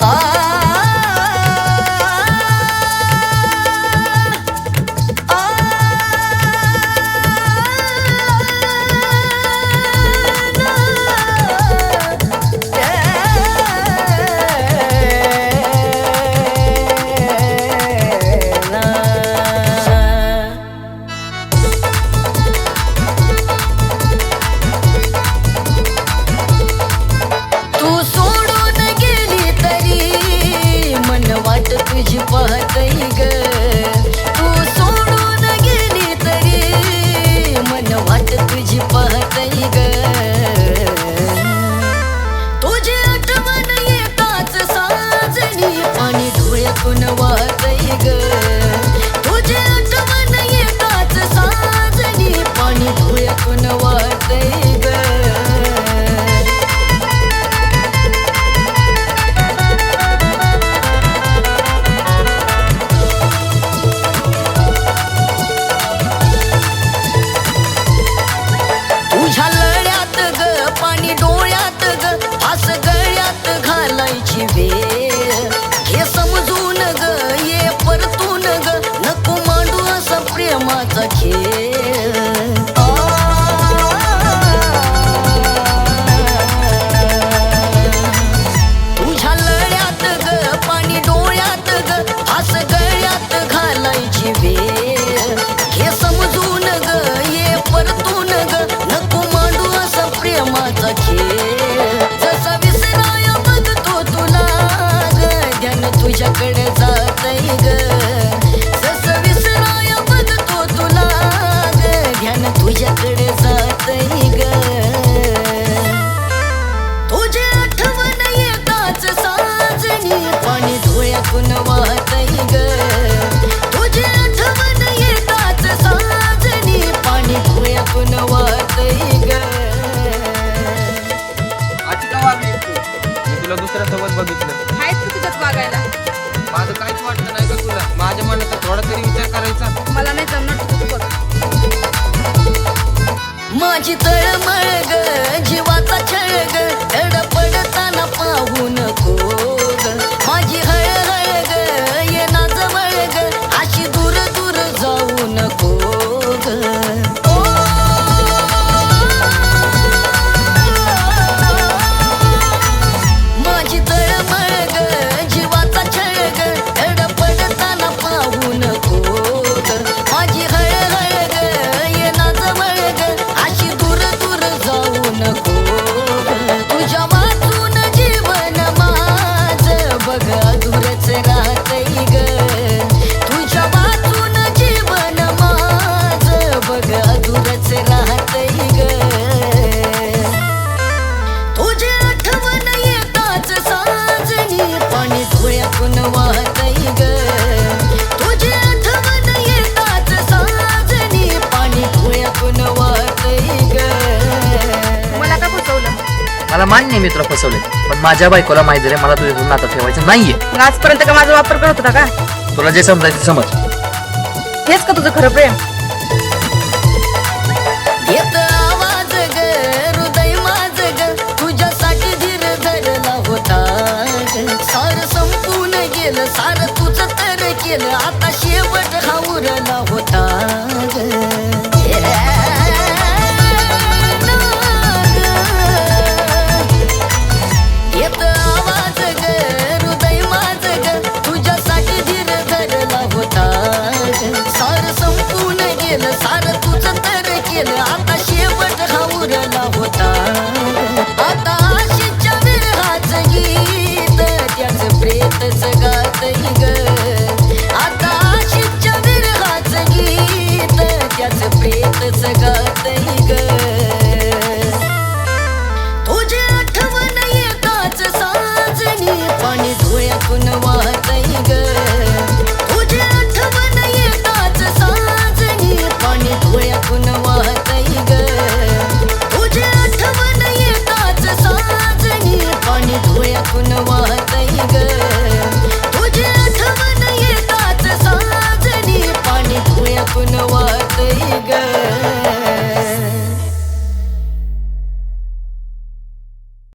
Oh. kun wa tay gar yeah. आणि डोळ्यातून वाहतय ग. तुझी आठवण येताच साजनी पाणी डोळ्यातून वाहतय ग. मला का फसवलं? मला मान्य मित्र मी तुला फसवले. पण माझ्या बायकोला माहिती झाले मला तुझ्याकडून नातं ठेवायचं नाहीये. मग आजपर्यंत का माझा वापर करत होता का? तुला जे समजायचं ते समज. हेच का तुझं खरं प्रेम?